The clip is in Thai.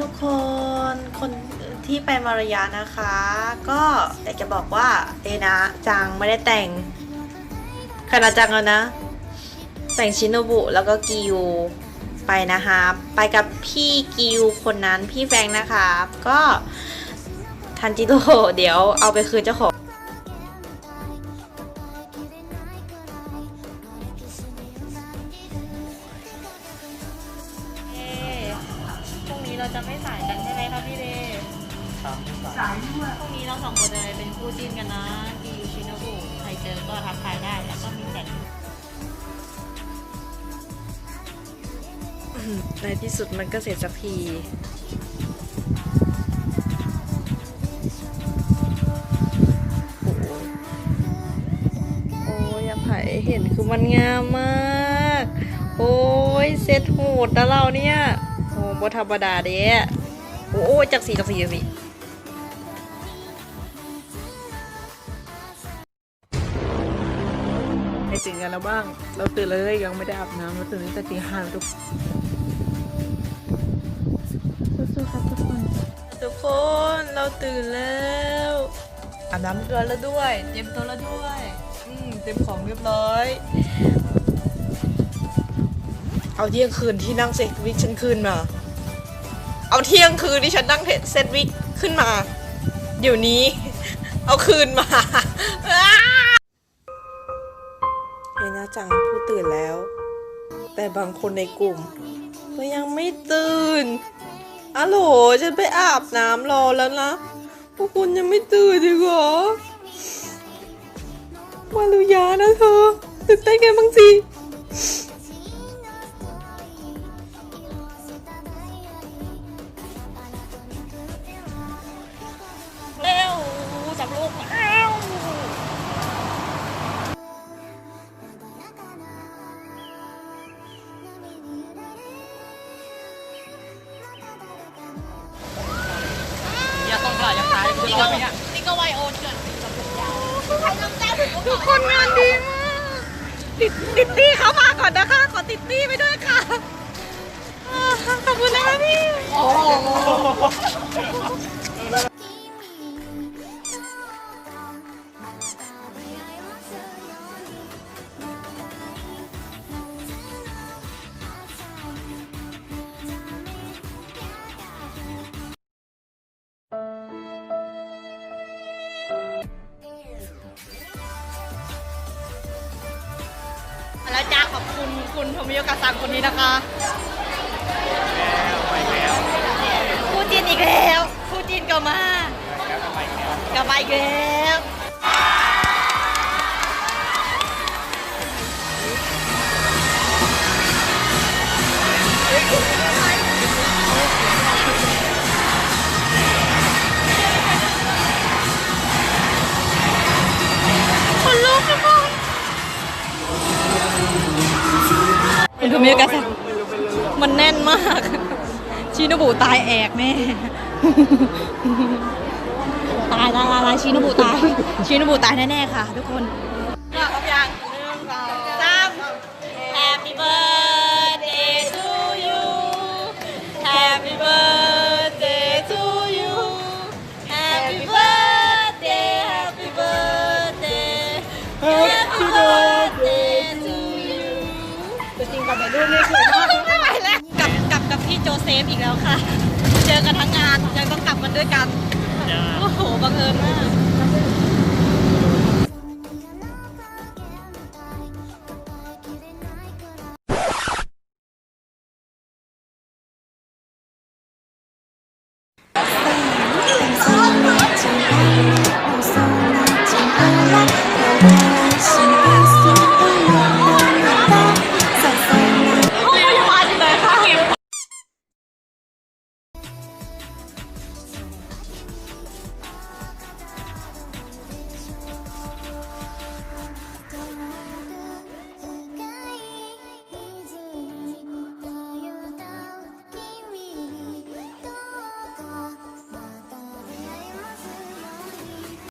ทุกคน คนที่ไปมารยานะคะ ก็อยากจะบอกว่าเอนะจังไม่ได้แต่งคณะจังแล้วนะ แต่งชินโนบุแล้วก็กิวไปนะคะไปกับพี่กิวคนนั้นพี่แฟงนะคะ ก็ทันจิโร่เดี๋ยวเอาไปคืนเจ้าของ เราจะไม่สายกันใช่ไหมคะพี่เดย์สายด้วยพรุ่งนี้เราสองคนจะเป็นคู่จิ้นกันนะกิวชินโนบุใครเจอก็ทักทายได้แล้วก็มีแต่งในที่สุดมันก็เสร็จสักทีโอ้ยโอ้ยอย่าไผเห็นคือมันงามมาก โอ้ยเซ็ตโหดนะเราเนี่ยโอ้ บ่ธรรมดาเด้โอ้ยจักสีจักสีจักสีไปตื่นกันแล้วบ้าง เราตื่นเลยยังไม่ได้อาบน้ำเราตื่นตั้งแต่ตีห้าแล้วทุกสู้ๆครับทุกคนทุกคนเราตื่นแล้วอาบน้ำเกลือแล้วด้วย เตรียมตัวแล้วด้วยอืมเตรียมของเรียบร้อย เอาเที่ยงคืนที่นั่งเซตวิกฉันคืนมา เอาเที่ยงคืนที่ฉันนั่งเซตวิกขึ้นมา เดี๋ยวนี้ เอาคืนมาเห็นนะจังผู้ตื่นแล้ว แต่บางคนในกลุ่ม ก็ยังไม่ตื่นอะโหลฉันไปอาบน้ำรอแล้วนะ พวกคุณยังไม่ตื่นอีกเหรอวาลุยานะเธอตื่นเต้นกันบ้างสิ ลูกเร็วอย่าต้องกล่าวอย่าตายจะรอดไหมเนี่ยนี่ก็ไวโอเถื่อนใครทำแต้มถึงทุกคนงานดีมากติดติดตี้เขามาก่อนนะคะ ขอติดตี้ไปด้วยค่ะ ขอบคุณนะคะพี่ แล้วจ้าขอบคุณคุณโทมิโยกะซังคนนี้นะคะคู่จีนอีกแล้วคู่จีนก็มากลับมาอีกแล้ว เป็นทูมิโอกาซังมันแน่นมาก ชิโนบุตายแอกแม่ตายตายตายตายชิโนบุตาย ชิโนบุตายแน่ๆค่ะ ทุกคนพร้อมยังหนึ่งสองสาม Happy birthday to you Happy birthday ตัวจริงกับในรูปนี่สวยมากไม่ไหวแล้วกลับกลับกับพี่โจเซฟอีกแล้วค่ะ เจอกันทั้งงานยังต้องกลับกันด้วยกัน โอ้โห บังเอิญมาก